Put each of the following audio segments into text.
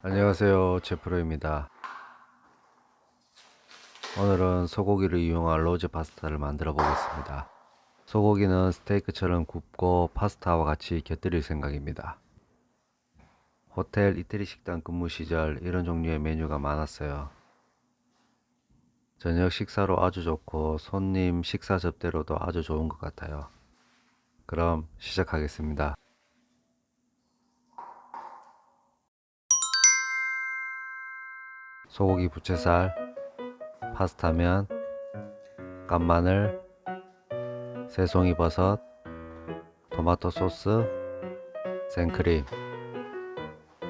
안녕하세요. 제프로입니다. 오늘은 소고기를 이용한 로제 파스타를 만들어 보겠습니다. 소고기는 스테이크처럼 굽고 파스타와 같이 곁들일 생각입니다. 호텔 이태리 식당 근무 시절 이런 종류의 메뉴가 많았어요. 저녁 식사로 아주 좋고 손님 식사 접대로도 아주 좋은 것 같아요. 그럼 시작하겠습니다. 소고기 부채살, 파스타면, 깐마늘, 새송이 버섯, 토마토 소스, 생크림.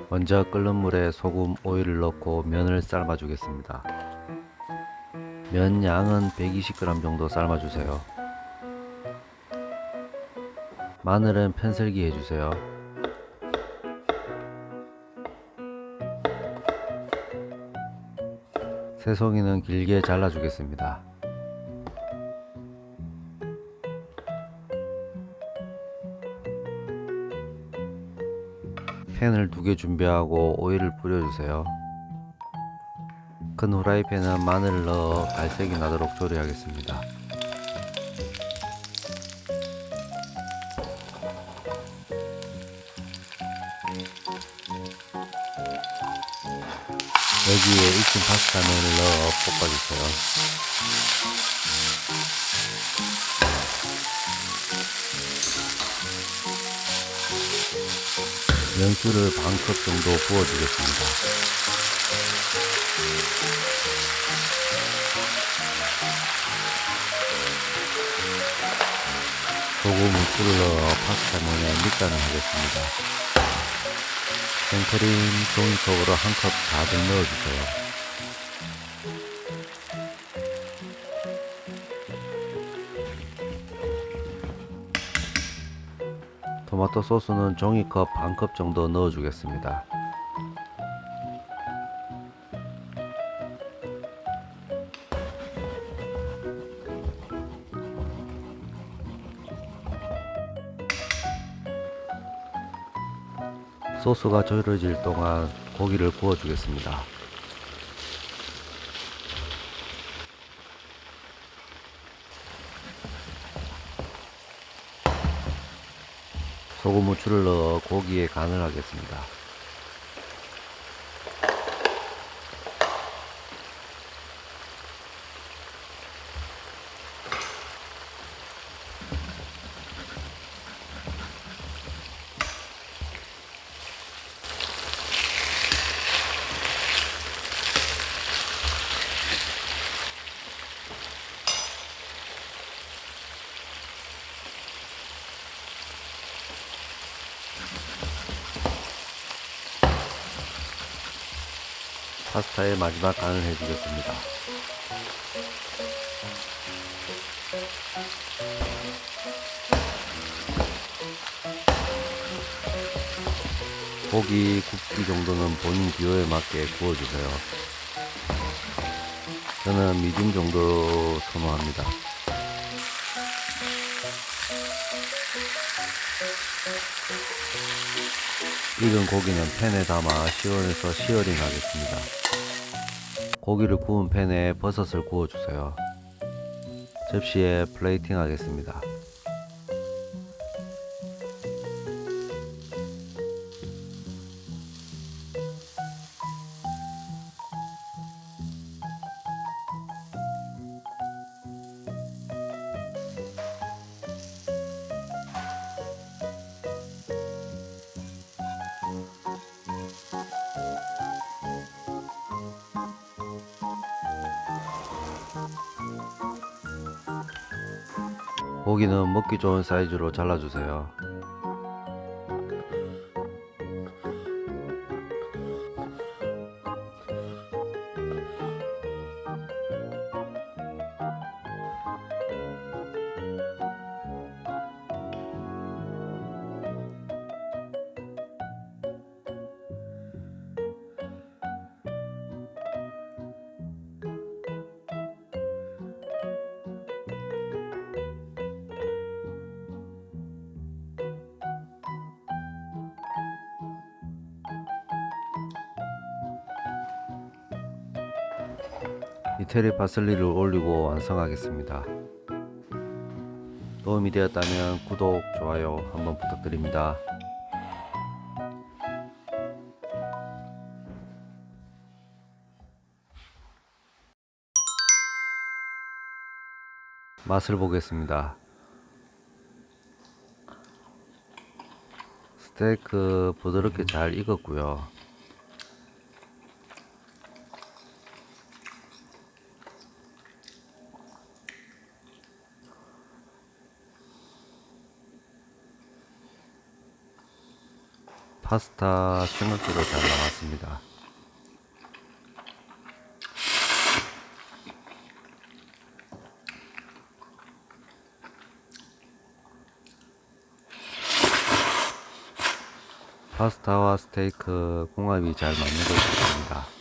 먼저 끓는 물에 소금, 오일을 넣고 면을 삶아 주겠습니다. 면 양은 120g 정도 삶아 주세요. 마늘은 편슬기 해주세요. 새송이는 길게 잘라주겠습니다. 팬을 두 개 준비하고 오일을 뿌려주세요. 큰 후라이팬은 마늘을 넣어 갈색이 나도록 조리하겠습니다. 여기에 익힌 파스타면을 넣어 볶아주세요. 면수를 반 컵 정도 부어주겠습니다. 소금을 꿀을 넣어 파스타면에 밑간을 하겠습니다. 생크림 종이컵으로 한 컵 가득 넣어주세요. 토마토 소스는 종이컵 반 컵 정도 넣어주겠습니다. 소스가 절여질 동안 고기를 구워 주겠습니다. 소금 후추를 넣어 고기에 간을 하겠습니다. 파스타의 마지막 간을 해주겠습니다. 고기 굽기 정도는 본 기호에 맞게 구워주세요. 저는 미디움 정도 선호합니다. 익은 고기는 팬에 담아 시원해서 시어링 하겠습니다. 고기를 구운 팬에 버섯을 구워주세요. 접시에 플레이팅 하겠습니다. 고기는 먹기 좋은 사이즈로 잘라주세요. 이태리 파슬리를 올리고 완성하겠습니다. 도움이 되었다면 구독, 좋아요 한번 부탁드립니다. 맛을 보겠습니다. 스테이크 부드럽게 잘 익었고요. 파스타 생각대로 잘 나왔습니다. 파스타와 스테이크 궁합이 잘 맞는 것 같습니다.